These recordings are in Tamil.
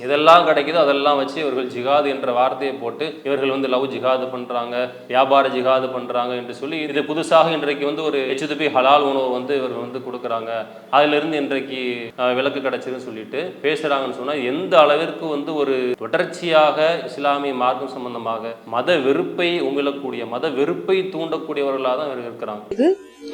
இதெல்லாம் கிடைக்குதோ அதெல்லாம் வச்சு இவர்கள் ஜிகாது என்ற வார்த்தையை போட்டு இவர்கள் வந்து லவ் ஜிகாது பண்றாங்க வியாபார ஜிகாது பண்றாங்க என்று சொல்லி இது புதுசாக இன்றைக்கு வந்து ஒரு எச்சுதுபி ஹலால் உணவு வந்து இவர்கள் வந்து கொடுக்குறாங்க. அதிலிருந்து இன்றைக்கு விலக்கு கிடைச்சதுன்னு சொல்லிட்டு பேசுறாங்கன்னு சொன்னா எந்த அளவிற்கு வந்து ஒரு தொடர்ச்சியாக இஸ்லாமிய மார்க்கம் சம்பந்தமாக மத வெறுப்பை உமிழக்கூடிய மத வெறுப்பை தூண்டக்கூடியவர்களாக தான் இவர்கள் இருக்கிறாங்க.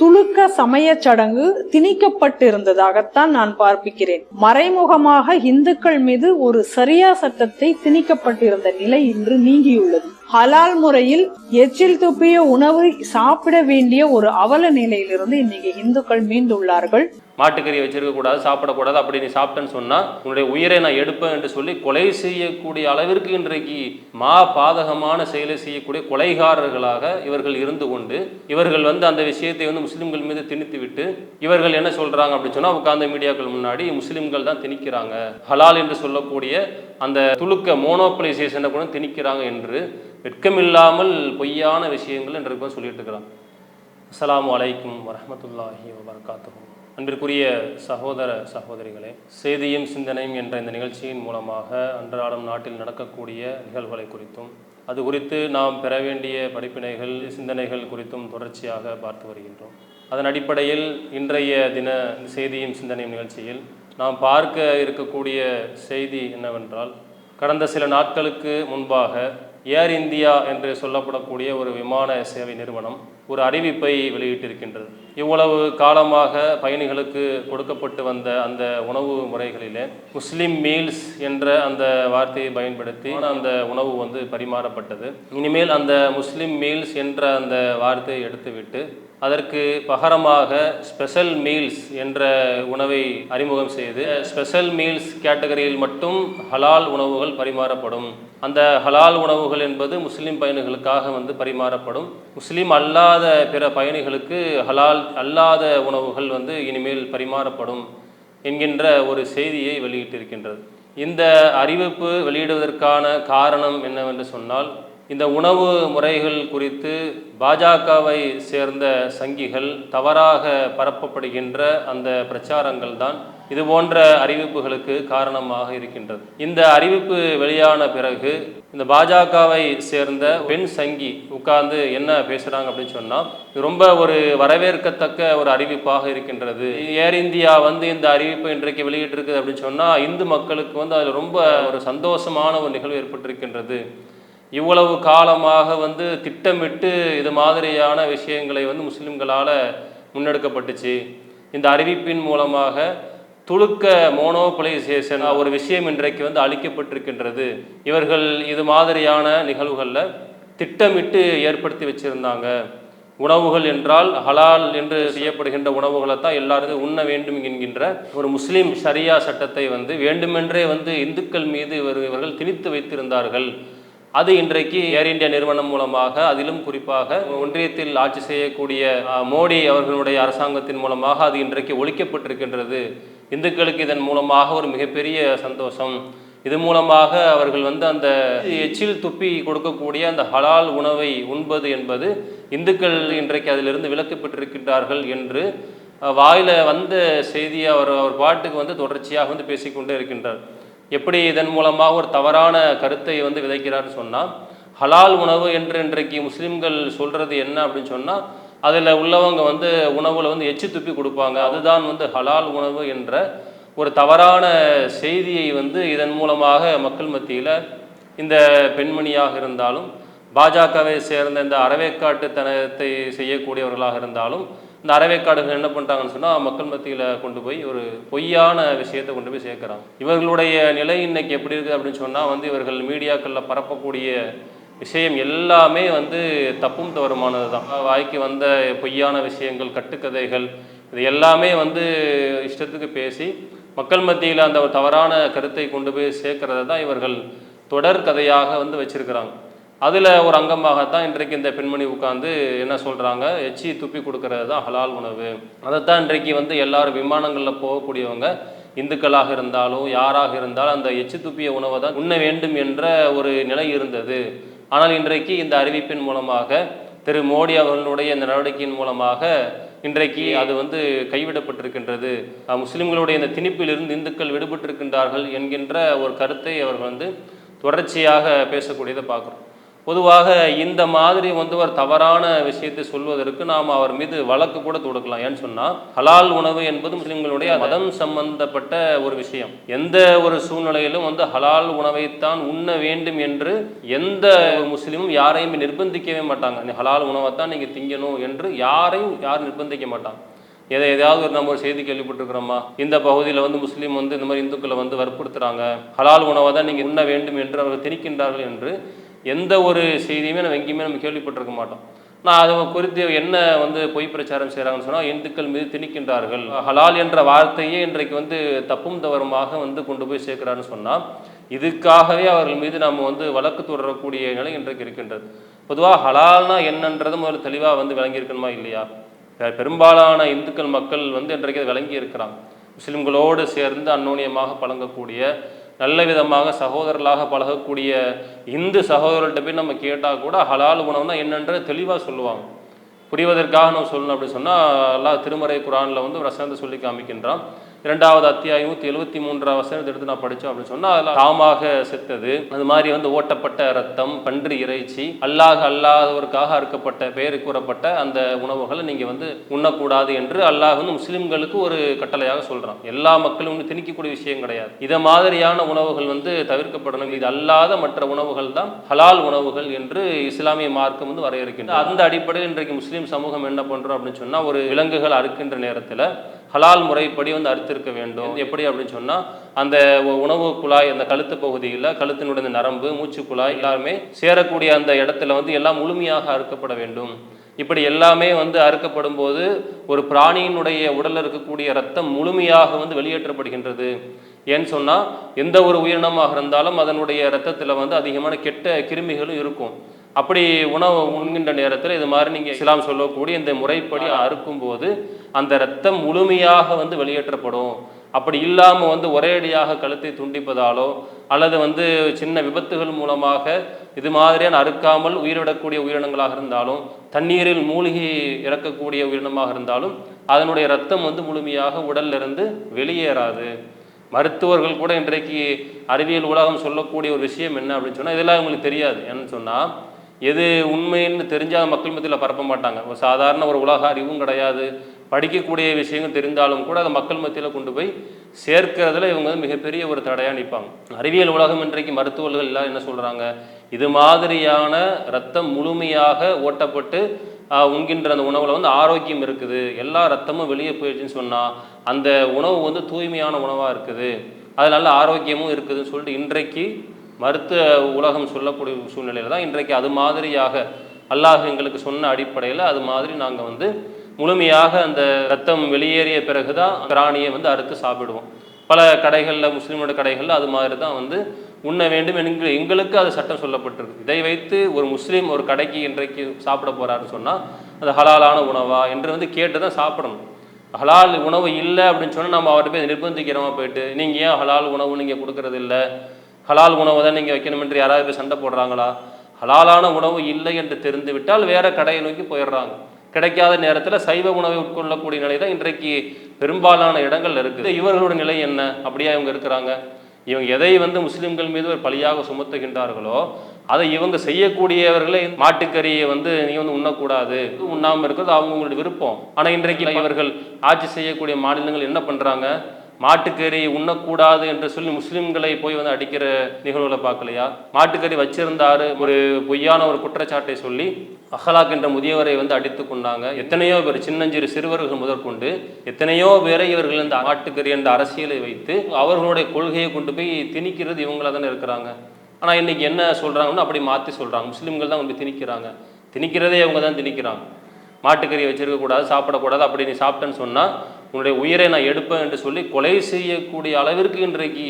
துலுக்க சமயச் சடங்கு திணிக்கப்பட்டிருந்ததாகத்தான் நான் பார்ப்பிக்கிறேன். மறைமுகமாக இந்துக்கள் மீது ஒரு சரியா சட்டத்தை திணிக்கப்பட்டிருந்த நிலை இன்று நீங்கியுள்ளது. ஹலால் முறையில் எச்சில் துப்பிய உணவு சாப்பிட வேண்டிய ஒரு அவல நிலையிலிருந்து இன்னைக்கு இந்துக்கள் மீண்டுள்ளார்கள். மாட்டுக்கறி வச்சிருக்கக்கூடாது சாப்பிடக்கூடாது அப்படி நீ சாப்பிட்டேன்னு சொன்னால் உன்னுடைய உயிரை நான் எடுப்பேன் என்று சொல்லி கொலை செய்யக்கூடிய அளவிற்கு இன்றைக்கு மா பாதகமான செயலை செய்யக்கூடிய கொலைகாரர்களாக இவர்கள் இருந்து கொண்டு இவர்கள் வந்து அந்த விஷயத்தை வந்து முஸ்லிம்கள் மீது திணித்து விட்டு இவர்கள் என்ன சொல்கிறாங்க அப்படின்னு சொன்னால் உட்கார்ந்த மீடியாக்கள் முன்னாடி முஸ்லிம்கள் தான் திணிக்கிறாங்க. ஹலால் என்று சொல்லக்கூடிய அந்த துளுக்க மோனோபலைசேஷனை கூட திணிக்கிறாங்க என்று வெட்கமில்லாமல் பொய்யான விஷயங்கள் இன்றைக்கு சொல்லிட்டு இருக்கிறான் அஸ்ஸலாமு அலைக்கும் வரமத்துல்லாஹி வபரகாத்துஹு. அன்பிற்குரிய சகோதர சகோதரிகளே செய்தியும் சிந்தனையும் என்ற இந்த நிகழ்ச்சியின் மூலமாக அன்றாடம் நாட்டில் நடக்கக்கூடிய நிகழ்வுகளை குறித்தும் அது குறித்து நாம் பெற வேண்டிய படிப்பினைகள் சிந்தனைகள் குறித்தும் தொடர்ச்சியாக பார்த்து வருகின்றோம். அதன் அடிப்படையில் இன்றைய தின செய்தியும் சிந்தனையும் நிகழ்ச்சியில் நாம் பார்க்க இருக்கக்கூடிய செய்தி என்னவென்றால் கடந்த சில நாட்களுக்கு முன்பாக ஏர் இந்தியா என்று சொல்லப்படக்கூடிய ஒரு விமான சேவை நிறுவனம் ஒரு அறிவிப்பை வெளியிட்டிருக்கின்றது. இவ்வளவு காலமாக பயணிகளுக்கு கொடுக்கப்பட்டு வந்த அந்த உணவு முறைகளிலே முஸ்லீம் மீல்ஸ் என்ற அந்த வார்த்தையை பயன்படுத்தி அந்த உணவு வந்து பரிமாறப்பட்டது. இனிமேல் அந்த முஸ்லீம் மீல்ஸ் என்ற அந்த வார்த்தையை எடுத்துவிட்டு அதற்கு பகரமாக ஸ்பெஷல் மீல்ஸ் என்ற உணவை அறிமுகம் செய்து ஸ்பெஷல் மீல்ஸ் கேட்டகரியில் மட்டும் ஹலால் உணவுகள் பரிமாறப்படும். அந்த ஹலால் உணவுகள் என்பது முஸ்லீம் பயணிகளுக்காக வந்து பரிமாறப்படும். முஸ்லீம் அல்லாத பிற பயணிகளுக்கு ஹலால் அல்லாத உணவுகள் வந்து இனிமேல் பரிமாறப்படும் என்கின்ற ஒரு செய்தியை வெளியிட்டிருக்கின்றது. இந்த அறிவிப்பு வெளியிடுவதற்கான காரணம் என்னவென்று சொன்னால் இந்த உணவு முறைகள் குறித்து பாஜகவை சேர்ந்த சங்கிகள் தவறாக பரப்பப்படுகின்ற அந்த பிரச்சாரங்கள் தான் இது போன்ற அறிவிப்புகளுக்கு காரணமாக இருக்கின்றது. இந்த அறிவிப்பு வெளியான பிறகு இந்த பாஜகவை சேர்ந்த பெண் சங்கி உட்கார்ந்து என்ன பேசுறாங்க அப்படின்னு சொன்னா இது ரொம்ப ஒரு வரவேற்கத்தக்க ஒரு அறிவிப்பாக இருக்கின்றது. ஏர் இந்தியா வந்து இந்த அறிவிப்பை இன்றைக்கு வெளியிட்டிருக்குது அப்படின்னு சொன்னா இந்து மக்களுக்கு வந்து அது ரொம்ப ஒரு சந்தோஷமான ஒரு நிகழ்வு ஏற்பட்டிருக்கின்றது. இவ்வளவு காலமாக வந்து திட்டமிட்டு இது மாதிரியான விஷயங்களை வந்து முஸ்லிம்களால் முன்னெடுக்கப்பட்டுச்சு. இந்த அறிவிப்பின் மூலமாக துலுக்க மோனோபலைசேஷன் ஒரு விஷயம் இன்றைக்கு வந்து அளிக்கப்பட்டிருக்கின்றது. இவர்கள் இது மாதிரியான நிகழ்வுகளில் திட்டமிட்டு ஏற்படுத்தி வச்சிருந்தாங்க. உணவுகள் என்றால் ஹலால் என்று செய்யப்படுகின்ற உணவுகளை தான் எல்லாரும் உண்ண வேண்டும் என்கின்ற ஒரு முஸ்லீம் சரியா சட்டத்தை வந்து வேண்டுமென்றே வந்து இந்துக்கள் மீது இவர் இவர்கள் திணித்து வைத்திருந்தார்கள். அது இன்றைக்கு ஏர் இந்தியா நிறுவனம் மூலமாக அதிலும் குறிப்பாக ஒன்றியத்தில் ஆட்சி செய்யக்கூடிய மோடி அவர்களுடைய அரசாங்கத்தின் மூலமாக அது இன்றைக்கு ஒழிக்கப்பட்டிருக்கின்றது. இந்துக்களுக்கு இதன் மூலமாக ஒரு மிகப்பெரிய சந்தோஷம். இது மூலமாக அவர்கள் வந்து அந்த எச்சில் துப்பி கொடுக்கக்கூடிய அந்த ஹலால் உணவை உண்பது என்பது இந்துக்கள் இன்றைக்கு அதிலிருந்து விலக்கப்பட்டிருக்கின்றார்கள் என்று வாயில் வாயில வந்த செய்தியை அவர் அவர் பாட்டுக்கு வந்து தொடர்ச்சியாக வந்து பேசிக்கொண்டே இருக்கின்றார். எப்படி இதன் மூலமாக ஒரு தவறான கருத்தை வந்து விதைக்கிறார்னு சொன்னால் ஹலால் உணவு என்று இன்றைக்கு முஸ்லிம்கள் சொல்கிறது என்ன அப்படின்னு சொன்னால் அதில் உள்ளவங்க வந்து உணவில் வந்து எச்சு துப்பி கொடுப்பாங்க. அதுதான் வந்து ஹலால் உணவு என்ற ஒரு தவறான செய்தியை வந்து இதன் மூலமாக மக்கள் மத்தியில் இந்த பெண்மணியாக இருந்தாலும் பாஜகவை சேர்ந்த இந்த அறவேக்காட்டுத்தனத்தை செய்யக்கூடியவர்களாக இருந்தாலும் இந்த அறவேக்காடுகள் என்ன பண்ணிட்டாங்கன்னு சொன்னால் மக்கள் மத்தியில் கொண்டு போய் ஒரு பொய்யான விஷயத்தை கொண்டு போய் சேர்க்குறாங்க. இவர்களுடைய நிலை இன்னைக்கு எப்படி இருக்குது அப்படின்னு சொன்னால் வந்து இவர்கள் மீடியாக்களில் பரப்பக்கூடிய விஷயம் எல்லாமே வந்து தப்பும் தவறுமானது தான். வாய்க்கு வந்த பொய்யான விஷயங்கள் கட்டுக்கதைகள் இது எல்லாமே வந்து இஷ்டத்துக்கு பேசி மக்கள் மத்தியில் அந்த தவறான கருத்தை கொண்டு போய் சேர்க்கறத தான் இவர்கள் தொடர் கதையாக வந்து வச்சுருக்கிறாங்க. அதில் ஒரு அங்கமாகத்தான் இன்றைக்கு இந்த பெண்மணி உட்காந்து என்ன சொல்கிறாங்க எச்சி துப்பி கொடுக்கறது தான் ஹலால் உணவு. அதைத்தான் இன்றைக்கு வந்து எல்லாரும் விமானங்களில் போகக்கூடியவங்க இந்துக்களாக இருந்தாலும் யாராக இருந்தாலும் அந்த எச்சி துப்பிய உணவை தான் உண்ண வேண்டும் என்ற ஒரு நிலை இருந்தது. ஆனால் இன்றைக்கு இந்த அறிவிப்பின் மூலமாக திரு மோடி அவர்களுடைய இந்த நடவடிக்கையின் மூலமாக இன்றைக்கு அது வந்து கைவிடப்பட்டிருக்கின்றது. முஸ்லிம்களுடைய இந்த திணிப்பிலிருந்து இந்துக்கள் விடுபட்டிருக்கின்றார்கள் என்கின்ற ஒரு கருத்தை அவர்கள் வந்து தொடர்ச்சியாக பேசக்கூடியதை பார்க்குறோம். பொதுவாக இந்த மாதிரி வந்து ஒரு தவறான விஷயத்தை சொல்வதற்கு நாம் அவர் மீது வழக்கு கூட தொடுக்கலாம். ஏன்னு சொன்னால் ஹலால் உணவு என்பது முஸ்லிம்களுடைய மதம் சம்பந்தப்பட்ட ஒரு விஷயம். எந்த ஒரு சூழ்நிலையிலும் வந்து ஹலால் உணவைத்தான் உண்ண வேண்டும் என்று எந்த முஸ்லீமும் யாரையும் நிர்பந்திக்கவே மாட்டாங்க. நீ ஹலால் உணவைத்தான் நீங்கள் திங்கணும் என்று யாரையும் யாரும் நிர்பந்திக்க மாட்டாங்க. எதை ஏதாவது ஒரு நம்ம ஒரு செய்தி கேள்விப்பட்டிருக்கிறோமா? இந்த பகுதியில் வந்து முஸ்லீம் வந்து இந்த மாதிரி இந்துக்களை வந்து வற்புறுத்துறாங்க. ஹலால் உணவை தான் நீங்கள் உண்ண வேண்டும் என்று அவர்கள் திணிக்கின்றார்கள் என்று எந்த ஒரு செய்தியுமே நம்ம எங்கேயுமே நம்ம கேள்விப்பட்டிருக்க மாட்டோம். நான் அதை குறித்து என்ன வந்து பொய் பிரச்சாரம் செய்கிறாங்கன்னு சொன்னால் இந்துக்கள் மீது திணிக்கின்றார்கள். ஹலால் என்ற வார்த்தையே இன்றைக்கு வந்து தப்பும் தவறுமாக வந்து கொண்டு போய் சேர்க்கிறான்னு சொன்னால் இதுக்காகவே அவர்கள் மீது நம்ம வந்து வழக்கு தொடரக்கூடிய நிலை இன்றைக்கு இருக்கின்றது. பொதுவாக ஹலால்னா என்னன்றது முதல்ல தெளிவாக வந்து விளங்கியிருக்கணுமா இல்லையா? பெரும்பாலான இந்துக்கள் மக்கள் வந்து இன்றைக்கு விளங்கி இருக்கிறான் முஸ்லிம்களோடு சேர்ந்து அந்நோனியமாக பழங்கக்கூடிய நல்ல விதமாக சகோதரர்களாக பழகக்கூடிய இந்து சகோதரர்கிட்ட போய் நம்ம கேட்டால் கூட ஹலால் உணவுனா என்னன்ற தெளிவாக சொல்லுவாங்க. புரிவதற்காக நம்ம சொல்லணும் அப்படி சொன்னால் எல்லாம் திருமறை குரானில் வந்து ஒரு சொல்லி காமிக்கின்றான். இரண்டாவது அத்தியாயம் எழுபத்தி மூன்றாம் வசனத்தை எடுத்து நான் படித்தோம் அப்படின்னு சொன்னால் அதெல்லாம் தாமாக செத்தது. அது மாதிரி வந்து ஓட்டப்பட்ட ரத்தம் பன்றி இறைச்சி அல்லாஹ் அல்லாதவருக்காக அறுக்கப்பட்ட பெயர் கூறப்பட்ட அந்த உணவுகளை நீங்கள் வந்து உண்ணக்கூடாது என்று அல்லாஹ் வந்து முஸ்லிம்களுக்கு ஒரு கட்டளையாக சொல்கிறான் எல்லா மக்களும் வந்து திணிக்கக்கூடிய விஷயம் கிடையாது. இதை மாதிரியான உணவுகள் வந்து தவிர்க்கப்படணும். இது அல்லாத மற்ற உணவுகள் தான் ஹலால் உணவுகள் என்று இஸ்லாமிய மார்க்கம் வந்து வரையறுக்கின்றது. அந்த அடிப்படையில் இன்றைக்கு முஸ்லீம் சமூகம் என்ன பண்ணுறோம் அப்படின்னு சொன்னால் ஒரு விலங்குகள் அறுக்கின்ற நேரத்தில் ஹலால் முறைப்படி வந்து அறுத்திருக்க வேண்டும். எப்படி அப்படின்னு சொன்னால் அந்த உணவு குழாய் அந்த கழுத்து பகுதியில் கழுத்தினுடைய இந்த நரம்பு மூச்சு குழாய் எல்லாருமே சேரக்கூடிய அந்த இடத்துல வந்து எல்லாம் முழுமையாக அறுக்கப்பட வேண்டும். இப்படி எல்லாமே வந்து அறுக்கப்படும் போது ஒரு பிராணியினுடைய உடலில் இருக்கக்கூடிய ரத்தம் முழுமையாக வந்து வெளியேற்றப்படுகின்றது. ஏன்னு சொன்னால் எந்த ஒரு உயிரினமாக இருந்தாலும் அதனுடைய ரத்தத்தில் வந்து அதிகமான கெட்ட கிருமிகளும் இருக்கும். அப்படி உணவு உண்கின்ற நேரத்தில் இது மாதிரி நீங்கள் இஸ்லாம் சொல்லக்கூடிய இந்த முறைப்படி அறுக்கும்போது அந்த ரத்தம் முழுமையாக வந்து வெளியேற்றப்படும். அப்படி இல்லாமல் வந்து ஒரேடியாக கழுத்தை துண்டிப்பதாலோ அல்லது வந்து சின்ன விபத்துகள் மூலமாக இது மாதிரியான அறுக்காமல் உயிரிடக்கூடிய உயிரினங்களாக இருந்தாலும் தண்ணீரில் மூழ்கி இறக்கக்கூடிய உயிரினமாக இருந்தாலும் அதனுடைய ரத்தம் வந்து முழுமையாக உடல்லிருந்து வெளியேறாது. மருத்துவர்கள் கூட இன்றைக்கு அறிவியல் உலகம் சொல்லக்கூடிய ஒரு விஷயம் என்ன அப்படின்னு சொன்னால் இதெல்லாம் உங்களுக்கு தெரியாது. என்னன்னு சொன்னால் எது உண்மைன்னு தெரிஞ்சால் மக்கள் மத்தியில் பரப்ப மாட்டாங்க. ஒரு சாதாரண ஒரு உலக அறிவும் கிடையாது. படிக்கக்கூடிய விஷயங்கள் தெரிந்தாலும் கூட அதை மக்கள் மத்தியில் கொண்டு போய் சேர்க்கிறதுல இவங்க வந்து மிகப்பெரிய ஒரு தடையாக நிற்பாங்க அறிவியல் உலகம் இன்றைக்கு மருத்துவர்கள் எல்லாம் என்ன சொல்கிறாங்க இது மாதிரியான ரத்தம் முழுமையாக ஓட்டப்பட்டு உண்கின்ற அந்த உணவில் வந்து ஆரோக்கியம் இருக்குது. எல்லா ரத்தமும் வெளியே போயிடுச்சுன்னு சொன்னால் அந்த உணவு வந்து தூய்மையான உணவாக இருக்குது. அது நல்ல ஆரோக்கியமும் இருக்குதுன்னு சொல்லிட்டு இன்றைக்கு மருத்துவ உலகம் சொல்லக்கூடிய சூழ்நிலையில் தான் இன்றைக்கு அது மாதிரியாக அல்லாஹ் எங்களுக்கு சொன்ன அடிப்படையில் அது மாதிரி நாங்கள் வந்து முழுமையாக அந்த ரத்தம் வெளியேறிய பிறகு தான் பிராணியை வந்து அறுத்து சாப்பிடுவோம். பல கடைகளில் முஸ்லீமோட கடைகளில் அது மாதிரி தான் வந்து உண்ண வேண்டும் என்கிற எங்களுக்கு அது சட்டம் சொல்லப்பட்டிருக்கு. இதை வைத்து ஒரு முஸ்லீம் ஒரு கடைக்கு இன்றைக்கு சாப்பிட போகிறாருன்னு சொன்னால் அது ஹலாலான உணவா என்று வந்து கேட்டு தான் சாப்பிடணும். ஹலால் உணவு இல்லை அப்படின்னு சொன்னால் நம்ம அவர்கிட்ட போய் நிர்பந்திக்கிறோமா போயிட்டு? நீங்கள் ஏன் ஹலால் உணவு நீங்கள் கொடுக்கறது இல்லை ஹலால் உணவை தான் நீங்கள் வைக்கணும் என்று யாராவது போய் சண்டை போடுறாங்களா? ஹலாலான உணவு இல்லை என்று தெரிந்துவிட்டால் வேறு வேற கடையை நோக்கி போயிடுறாங்க. கிடைக்காத நேரத்தில் சைவ உணவை உட்கொள்ளக்கூடிய நிலை தான் இன்றைக்கு பெரும்பாலான இடங்கள் இருக்குது இவர்களோட நிலை என்ன? அப்படியா இவங்க இருக்கிறாங்க. இவங்க எதை வந்து முஸ்லீம்கள் மீது ஒரு பழியாக சுமத்துகின்றார்களோ அதை இவங்க செய்யக்கூடியவர்களே மாட்டுக்கறியை வந்து நீ வந்து உண்ணக்கூடாது. உண்ணாமல் இருக்கிறது அவங்களுடைய விருப்பம். ஆனால் இன்றைக்கு இவர்கள் ஆட்சி செய்யக்கூடிய மாநிலங்கள் என்ன பண்ணுறாங்க மாட்டுக்கறி உண்ணக்கூடாது என்று சொல்லி முஸ்லிம்களை போய் வந்து அடிக்கிற நிகழ்வுகளை பார்க்கலையா? மாட்டுக்கறி வச்சிருந்தாரு ஒரு பொய்யான ஒரு குற்றச்சாட்டை சொல்லி அஹலாக் என்ற முதியவரை வந்து அடித்து கொண்டாங்க. எத்தனையோ பேர் சின்னஞ்சிறு சிறுவர்கள் முதற்கொண்டு எத்தனையோ பேரை இவர்கள் இந்த மாட்டுக்கறி என்ற அரசியலை வைத்து அவர்களுடைய கொள்கையை கொண்டு போய் திணிக்கிறது இவங்களா தானே இருக்கிறாங்க. ஆனால் இன்னைக்கு என்ன சொல்கிறாங்கன்னு அப்படி மாற்றி சொல்கிறாங்க முஸ்லீம்கள் தான் கொண்டு திணிக்கிறாங்க. திணிக்கிறதே இவங்க தான் திணிக்கிறாங்க. மாட்டுக்கறி வச்சிருக்க கூடாது சாப்பிடக்கூடாது அப்படி நீ சாப்பிட்டேன்னு சொன்னால் உன்னுடைய உயிரை நான் எடுப்பேன் என்று சொல்லி கொலை செய்யக்கூடிய அளவிற்கு இன்றைக்கு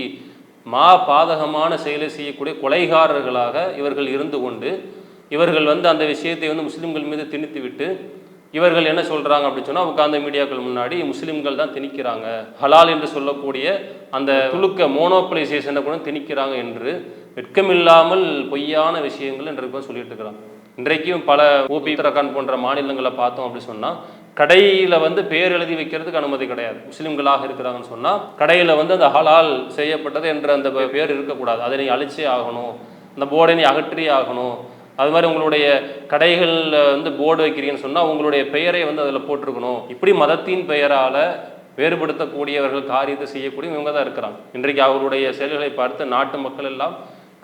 மா பாதகமான செயலை செய்யக்கூடிய கொலைகாரர்களாக இவர்கள் இருந்து கொண்டு இவர்கள் வந்து அந்த விஷயத்தை வந்து முஸ்லீம்கள் மீது திணித்து விட்டு இவர்கள் என்ன சொல்கிறாங்க அப்படின்னு சொன்னால் உட்கார்ந்த மீடியாக்கள் முன்னாடி முஸ்லீம்கள் தான் திணிக்கிறாங்க. ஹலால் என்று சொல்லக்கூடிய அந்த துளுக்க மோனோபலைசேஷனை கூட திணிக்கிறாங்க என்று வெட்கமில்லாமல் பொய்யான விஷயங்கள் என்று சொல்லிட்டு இருக்கிறாங்க இன்றைக்கும் பல ஓபி உத்தரகாண்ட் போன்ற மாநிலங்களை பார்த்தோம் அப்படி சொன்னால் கடையில் வந்து பேர் எழுதி வைக்கிறதுக்கு அனுமதி கிடையாது. முஸ்லீம்களாக இருக்கிறாங்கன்னு சொன்னால் கடையில் வந்து அந்த ஹலால் செய்யப்பட்டது என்ற அந்த பேர் இருக்கக்கூடாது. அதை நீ அழிச்சே ஆகணும். அந்த போர்டை நீ அகற்றி ஆகணும். அது மாதிரி உங்களுடைய கடைகளில் வந்து போர்டு வைக்கிறீங்கன்னு சொன்னால் உங்களுடைய பெயரை வந்து அதில் போட்டிருக்கணும். இப்படி மதத்தின் பெயரால் வேறுபடுத்தக்கூடியவர்கள் காரியத்தை செய்யக்கூடிய இவங்க தான் இருக்கிறாங்க. இன்றைக்கு அவருடைய செயல்களை பார்த்து நாட்டு மக்கள் எல்லாம்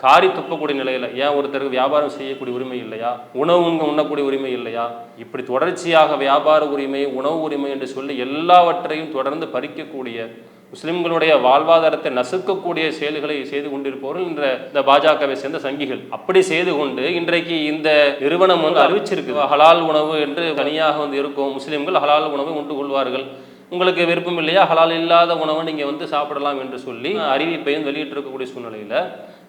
காரி துப்பக்கூடிய நிலையில் ஏன் ஒருத்தருக்கு வியாபாரம் செய்யக்கூடிய உரிமை இல்லையா? உணவு உண்ணக்கூடிய உரிமை இல்லையா? இப்படி தொடர்ச்சியாக வியாபார உரிமை உணவு உரிமை என்று சொல்லி எல்லாவற்றையும் தொடர்ந்து பறிக்கக்கூடிய முஸ்லிம்களுடைய வாழ்வாதாரத்தை நசுக்கக்கூடிய செயல்களை செய்து கொண்டிருப்பவர்கள் என்ற இந்த பாஜகவை சேர்ந்த சங்கிகள். அப்படி செய்து கொண்டு இன்றைக்கு இந்த நிறுவனம் வந்து அறிவிச்சிருக்கு ஹலால் உணவு என்று தனியாக வந்து இருக்கும் முஸ்லிம்கள் ஹலால் உணவை உண்டு கொள்வார்கள். உங்களுக்கு விருப்பம் இல்லையா ஹலால் இல்லாத உணவை நீங்கள் வந்து சாப்பிடலாம் என்று சொல்லி அறிவிப்பையும் வெளியிட்டிருக்கக்கூடிய சூழ்நிலையில்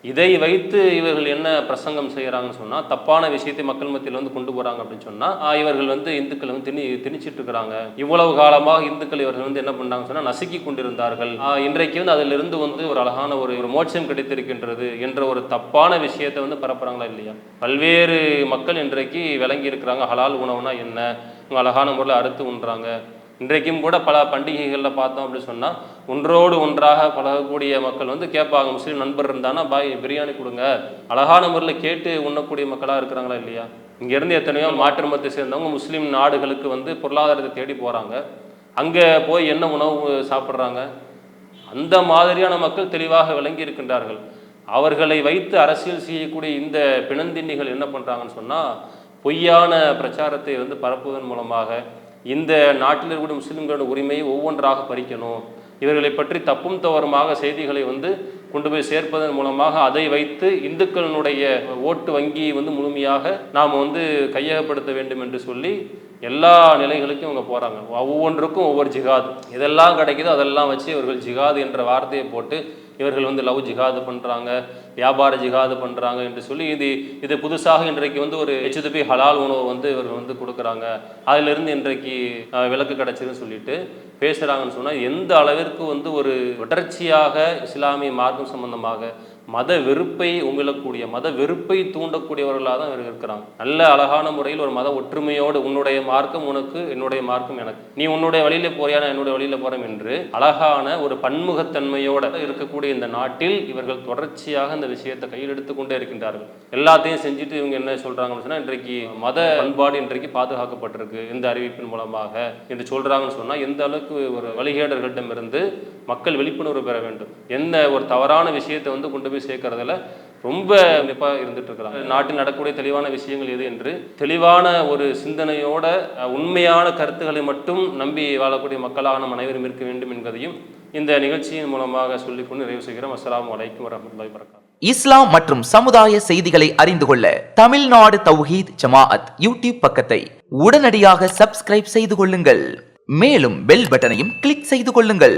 இதை வைத்து இவர்கள் என்ன பிரசங்கம் செய்கிறாங்கன்னு சொன்னால் தப்பான விஷயத்தை மக்கள் மத்தியில் வந்து கொண்டு போகிறாங்க அப்படின்னு சொன்னால் இவர்கள் வந்து இந்துக்களை வந்து திணி திணிச்சிட்டு இருக்கிறாங்க இவ்வளவு காலமாக இந்துக்கள் இவர்கள் வந்து என்ன பண்ணாங்க சொன்னால் நசுக்கி கொண்டிருந்தார்கள். இன்றைக்கு வந்து அதிலிருந்து வந்து ஒரு அழகான ஒரு ஒரு மோட்சம் கிடைத்திருக்கின்றது என்ற ஒரு தப்பான விஷயத்தை வந்து பரப்புகிறாங்களா இல்லையா? பல்வேறு மக்கள் இன்றைக்கு விளங்கி இருக்கிறாங்க ஹலால் உணவுனா என்ன? இவங்க அழகான முறையில் அறுத்து உண்றாங்க. இன்றைக்கும் கூட பல பண்டிகைகளில் பார்த்தோம் அப்படின்னு சொன்னால் ஒன்றோடு ஒன்றாக பழகக்கூடிய மக்கள் வந்து கேட்பாங்க முஸ்லீம் நண்பர் இருந்தானா? பாய் பிரியாணி கொடுங்க. அழகான முறையில் கேட்டு உண்ணக்கூடிய மக்களாக இருக்கிறாங்களா இல்லையா? இங்கேருந்து எத்தனையோ மாற்று மதத்தை சேர்ந்தவங்க முஸ்லீம் நாடுகளுக்கு வந்து பொருளாதாரத்தை தேடி போகிறாங்க அங்கே போய் என்ன உணவு சாப்பிட்றாங்க? அந்த மாதிரியான மக்கள் தெளிவாக விளங்கி இருக்கின்றார்கள். அவர்களை வைத்து அரசியல் செய்யக்கூடிய இந்த பிணந்தின்னிகள் என்ன பண்ணுறாங்கன்னு சொன்னால் பொய்யான பிரச்சாரத்தை வந்து பரப்புவதன் மூலமாக இந்த நாட்டில் இருக்கக்கூடிய முஸ்லீம்களோட உரிமையை ஒவ்வொன்றாக பறிக்கணும். இவர்களை பற்றி தப்பும் தவறுமாக செய்திகளை வந்து கொண்டு போய் சேர்ப்பதன் மூலமாக அதை வைத்து இந்துக்களினுடைய ஓட்டு வங்கியை வந்து முழுமையாக நாம் வந்து கையகப்படுத்த வேண்டும் என்று சொல்லி எல்லா நிலைகளுக்கும் இவங்க போகிறாங்க ஒவ்வொன்றுக்கும் ஒவ்வொரு ஜிகாது இதெல்லாம் கிடைக்குதோ அதெல்லாம் வச்சு இவர்கள் ஜிகாது என்ற வார்த்தையை போட்டு இவர்கள் வந்து லவ் ஜிகாது பண்ணுறாங்க வியாபார ஜிகாது பண்ணுறாங்க என்று சொல்லி இது இது புதுசாக இன்றைக்கு வந்து ஒரு எச்சுதுபி ஹலால் உணவு வந்து இவர்கள் வந்து கொடுக்குறாங்க. அதிலிருந்து இன்றைக்கு விளக்கு விலக்கு சொல்லிட்டு பேசுகிறாங்கன்னு சொன்னால் எந்த அளவிற்கு வந்து ஒரு தொடர்ச்சியாக இஸ்லாமிய மார்க்கம் சம்பந்தமாக மத வெறுப்பை உமிழக்கூடிய மத வெறுப்பை தூண்டக்கூடியவர்களாக தான் இவர்கள் இருக்கிறாங்க. நல்ல அழகான முறையில் ஒரு மத ஒற்றுமையோடு உன்னுடைய மார்க்கம் உனக்கு என்னுடைய மார்க்கம் எனக்கு. நீ உன்னுடைய வழியில போறியா நான் என்னுடைய வழியில போறேன் என்று அழகான ஒரு பன்முகத்தன்மையோட இருக்கக்கூடிய இந்த நாட்டில் இவர்கள் தொடர்ச்சியாக இந்த விஷயத்தை கையில் எடுத்துக்கொண்டே இருக்கின்றார்கள். எல்லாத்தையும் செஞ்சுட்டு இவங்க என்ன சொல்றாங்கன்னு சொன்னா இன்றைக்கு மத பண்பாடு இன்றைக்கு பாதுகாக்கப்பட்டிருக்கு இந்த அறிவிப்பின் மூலமாக என்று சொல்றாங்கன்னு சொன்னா எந்த அளவுக்கு ஒரு வழிகேடர்களிடமிருந்து மக்கள் விழிப்புணர்வு பெற வேண்டும். எந்த ஒரு தவறான விஷயத்தை வந்து கொண்டு போய் சேர்க்கறதுல ரொம்ப நிப்பாக இருந்துட்டு இருக்கிறாங்க நாட்டில் நடக்கக்கூடிய தெளிவான விஷயங்கள் எது என்று தெளிவான ஒரு சிந்தனையோட உண்மையான கருத்துக்களை மட்டும் நம்பி வாழக்கூடிய மக்களாக நம் அனைவரும் இருக்க வேண்டும் என்பதையும் இந்த நிகழ்ச்சியின் மூலமாக சொல்லிக்கொண்டு நிறைவு செய்கிறோம். அஸ்லாம் அலைக்கும் வரமத்துல்லாஹி இஸ்லாம் மற்றும் சமுதாய செய்திகளை அறிந்து கொள்ள தமிழ்நாடு தௌஹீத் ஜமாஅத் யூடியூப் பக்கத்தை உடனடியாக சப்ஸ்கிரைப் செய்து கொள்ளுங்கள். மேலும் பெல் பட்டனையும் கிளிக் செய்து கொள்ளுங்கள்.